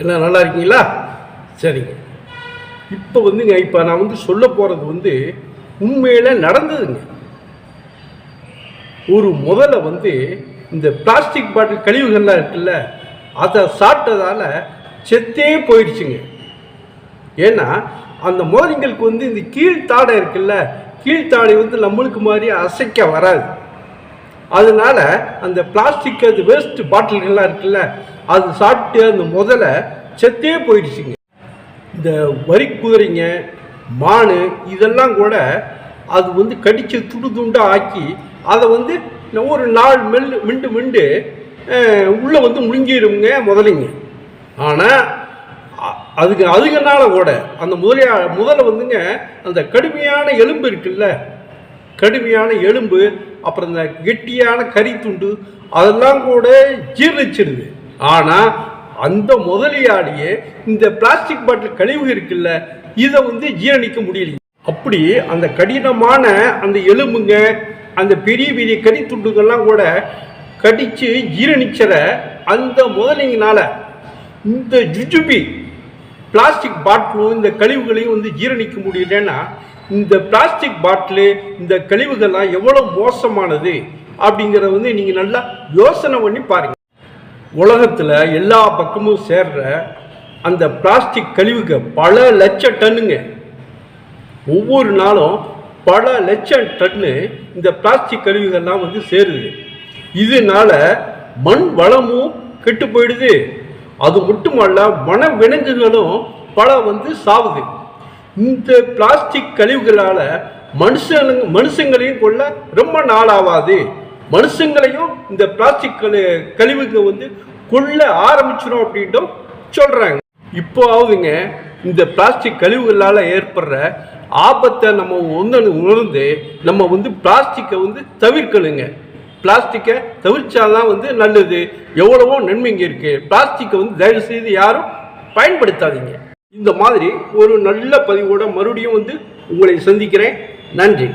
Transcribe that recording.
எல்லாம் நல்லா இருக்கீங்களா? சரிங்க. இப்போ வந்துங்க இப்போ நான் வந்து சொல்ல போகிறது வந்து உண்மையில் நடந்ததுங்க. ஒரு முதல்ல வந்து இந்த பிளாஸ்டிக் பாட்டில் கழிவுகள்லாம் இருக்குல்ல அதை சாப்பிட்டதால் செத்தே போயிடுச்சுங்க. ஏன்னா அந்த முதலிங்களுக்கு வந்து இந்த கீழ்த்தாடை இருக்குல்ல கீழ்த்தாடை வந்து நம்மளுக்கு மாதிரி அசைக்க வராது. அதனால அந்த பிளாஸ்டிக் அது வேஸ்ட் பாட்டில்கள்லாம் இருக்குல்ல அது சாப்பிட்டு அந்த முதல்ல செத்தே போயிடுச்சுங்க. இந்த வரி குதிரைங்க மானு இதெல்லாம் கூட அது வந்து கடித்து துண்டு துண்டாக ஆக்கி அதை வந்து ஒரு நாள் மெல்லு மிண்டு மிண்டு உள்ளே வந்து முழுங்கிடுங்க முதலைங்க. ஆனால் அதுக்கு அதுக்குனால கூட அந்த முதலியா முதல்ல வந்துங்க அந்த கடுமையான எலும்பு இருக்குல்ல கடுமையான எலும்பு அப்புறம் இந்த கெட்டியான கறி துண்டு அதெல்லாம் கூட ஜீர்ணிச்சிடுது ஆனால் அந்த முதலியாடியே இந்த பிளாஸ்டிக் பாட்டில் கழிவு இருக்குல்ல இதை வந்து ஜீரணிக்க முடியல. அப்படி அந்த கடினமான அந்த எலும்புங்க அந்த பெரிய பெரிய கறி கூட கடித்து ஜீரணிச்சிட அந்த முதலிங்கனால இந்த ஜுஜுபி பிளாஸ்டிக் பாட்டிலும் இந்த கழிவுகளையும் வந்து ஜீரணிக்க முடியலன்னா இந்த பிளாஸ்டிக் பாட்டிலு இந்த கழிவுகள்லாம் எவ்வளோ மோசமானது அப்படிங்கிறத வந்து நீங்கள் நல்லா யோசனை பண்ணி பாருங்கள் உலகத்தில் எல்லா பக்கமும் சேர்ற அந்த பிளாஸ்டிக் கழிவுக பல லட்ச டன்னுங்க. ஒவ்வொரு நாளும் பல லட்சம் டன்னு இந்த பிளாஸ்டிக் கழிவுகள்லாம் வந்து சேருது. இதனால மண் வளமும் கெட்டு போயிடுது. அது மட்டுமல்ல வன விலங்குகளும் பல வந்து சாவுது. இந்த பிளாஸ்டிக் கழிவுகளால் மனுஷனுங்க மனுஷங்களையும் கொள்ள ரொம்ப நாளாகாது மனுஷங்களையும் இந்த பிளாஸ்டிக் கழி கழிவுங்க வந்து கொள்ள ஆரம்பிச்சிடும் அப்படின்ட்டும் சொல்கிறாங்க இப்போ ஆகுதுங்க இந்த பிளாஸ்டிக் கழிவுகளால் ஏற்படுற ஆபத்தை நம்ம ஒன்று உணர்ந்து நம்ம வந்து பிளாஸ்டிக்கை வந்து தவிர்க்கணுங்க. பிளாஸ்டிக்கை தவிர்த்தாதான் வந்து நல்லது. எவ்வளவோ நன்மைங்க இருக்குது பிளாஸ்டிக்கை வந்து தயவு செய்து யாரும் பயன்படுத்தாதீங்க. இந்த மாதிரி ஒரு நல்ல பதிவோட மறுபடியும் வந்து உங்களை சந்திக்கிறேன். நன்றி.